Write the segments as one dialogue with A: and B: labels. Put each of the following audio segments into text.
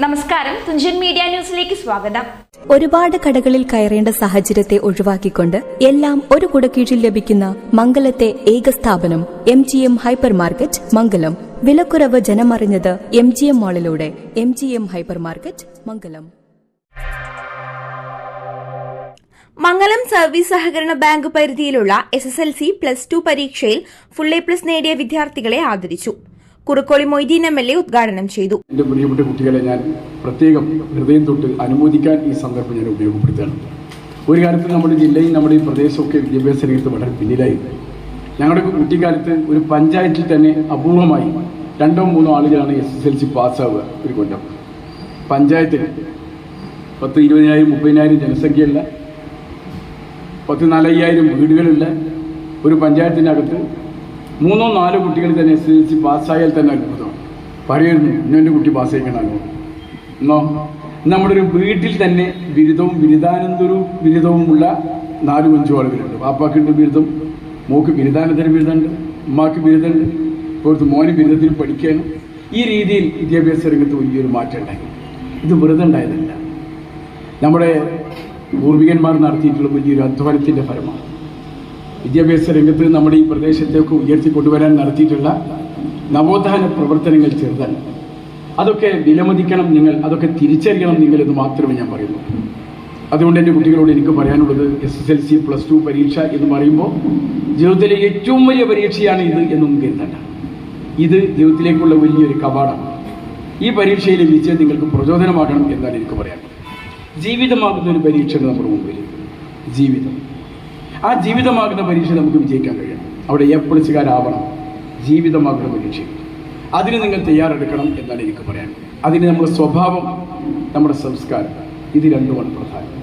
A: നമസ്കാരം. തുഞ്ചൻ മീഡിയ ന്യൂസിലേക്ക് സ്വാഗതം.
B: ഒരുപാട് കടകളിൽ കയറേണ്ട സാഹചര്യത്തെ ഒഴിവാക്കിക്കൊണ്ട് എല്ലാം ഒരു കുടക്കീഴിൽ ലഭിക്കുന്ന മംഗലത്തെ ഏക സ്ഥാപനം M G M hyper market Mangalam. വിലക്കുറവ് ജനമറിഞ്ഞത് M G M മാളിലൂടെ M G M hyper market Mangalam.
C: Mangalam service സഹകരണ ബാങ്ക് പരിധിയിലുള്ള S S L C plus two പരീക്ഷയിൽ ഫുൾ എ പ്ലസ് നേടിയ വിദ്യാർത്ഥികളെ ആദരിച്ചു. Kurukkoli Moideen M L A ഉദ്ഘാടനം ചെയ്തു.
D: എന്റെ പ്രിയപ്പെട്ട കുട്ടികളെ ഞാൻ പ്രത്യേകം ഹൃദയം തൊട്ട് അനുമോദിക്കാൻ ഈ സന്ദർഭം ഞാൻ ഉപയോഗപ്പെടുത്തുകയാണ്. ഒരു കാലത്ത് നമ്മുടെ ജില്ലയും നമ്മുടെ ഈ പ്രദേശമൊക്കെ വിദ്യാഭ്യാസ രംഗത്ത് വളരെ പിന്നിലായി ഞങ്ങളുടെ കുട്ടിക്കാലത്ത് ഒരു പഞ്ചായത്തിൽ തന്നെ അപൂർവമായി രണ്ടോ മൂന്നോ ആളുകളാണ് എസ് എസ് എൽ സി പാസ്സാവുക ഒരു കൊല്ലം. പഞ്ചായത്തിൽ പത്ത് ഇരുപതിനായിരം മുപ്പതിനായിരം ജനസംഖ്യയുള്ള പത്ത് നാലയ്യായിരം വീടുകളുള്ള ഒരു പഞ്ചായത്തിനകത്ത് മൂന്നോ നാലോ കുട്ടികൾ തന്നെ എസ് എൽ സി പാസ്സായാൽ തന്നെ അത്ഭുതം. പറയുന്നു ഇന്നെന്റെ കുട്ടി പാസ്സായിക്കണമല്ലോ എന്നോ? നമ്മുടെ ഒരു വീട്ടിൽ തന്നെ ബിരുദവും ബിരുദാനന്തരവും ബിരുദവുമുള്ള നാലും അഞ്ചു ആളുകളുണ്ട്. വാപ്പാക്കുണ്ട് ബിരുദം മോക്ക് ബിരുദാനന്തര ബിരുദമുണ്ട് ഉമ്മാക്ക് ബിരുദമുണ്ട്. ഇപ്പോഴത്തെ മോന് ബിരുദത്തിൽ പഠിക്കാനും ഈ രീതിയിൽ വിദ്യാഭ്യാസ രംഗത്ത് വലിയൊരു മാറ്റം ഉണ്ടായി. ഇത് വെറുതെ ഉണ്ടായതല്ല. നമ്മുടെ പൂർവികന്മാർ നടത്തിയിട്ടുള്ള വലിയൊരു അധ്വാനത്തിന്റെ ഫലമാണ്. വിദ്യാഭ്യാസ രംഗത്ത് നമ്മുടെ ഈ പ്രദേശത്തേക്ക് ഉയർത്തിക്കൊണ്ടുവരാൻ നടത്തിയിട്ടുള്ള നവോത്ഥാന പ്രവർത്തനങ്ങൾ ചെറുതൽ അതൊക്കെ വിലമതിക്കണം നിങ്ങൾ അതൊക്കെ തിരിച്ചറിയണം നിങ്ങൾ എന്ന് മാത്രമേ ഞാൻ പറയുന്നു. അതുകൊണ്ട് എന്റെ കുട്ടികളോട് എനിക്ക് പറയാനുള്ളത് S S L C plus two പരീക്ഷ എന്ന് പറയുമ്പോൾ ജീവിതത്തിലെ ഏറ്റവും വലിയ പരീക്ഷയാണ് ഇത് എന്നും കരുതണ്ട. ഇത് ജീവിതത്തിലേക്കുള്ള വലിയൊരു കവാടമാണ് ഈ പരീക്ഷയിലെ വിജയം നിങ്ങൾക്ക് പ്രചോദനമാകണം എന്നാണ് എനിക്ക് പറയാനുള്ളത്. ജീവിതമാകുന്ന ഒരു പരീക്ഷയാണ് നമ്മുടെ മുമ്പിൽ. ജീവിതം. ആ ജീവിതമാകുന്ന പരീക്ഷ നമുക്ക് വിജയിക്കാൻ കഴിയണം. അവിടെ എ ജീവിതമാകുന്ന പരീക്ഷ അതിന് നിങ്ങൾ തയ്യാറെടുക്കണം എന്നാണ് എനിക്ക് പറയാൻ അതിന് നമ്മുടെ സ്വഭാവം നമ്മുടെ സംസ്കാരം ഇത് രണ്ടുമാണ് പ്രധാനം.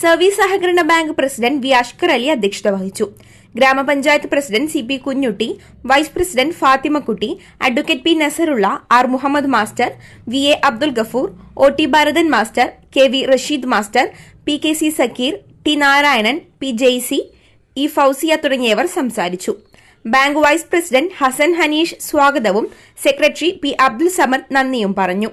C: സർവീസ് സഹകരണ bank president V Ashkar Ali അധ്യക്ഷത വഹിച്ചു. ഗ്രാമപഞ്ചായത്ത് president C P Kunjutty vice president Fathimakutty advocate P Nasarulla R Muhammad master V A Abdul Gafoor O T Bharathan master K V Rasheed master P K C Sakkeer T Narayanan P Jaisy E Fousiya തുടങ്ങിയവർ സംസാരിച്ചു. Bank vice president Hasan Haneesh സ്വാഗതവും secretary P Abdul Samad നന്ദിയും പറഞ്ഞു.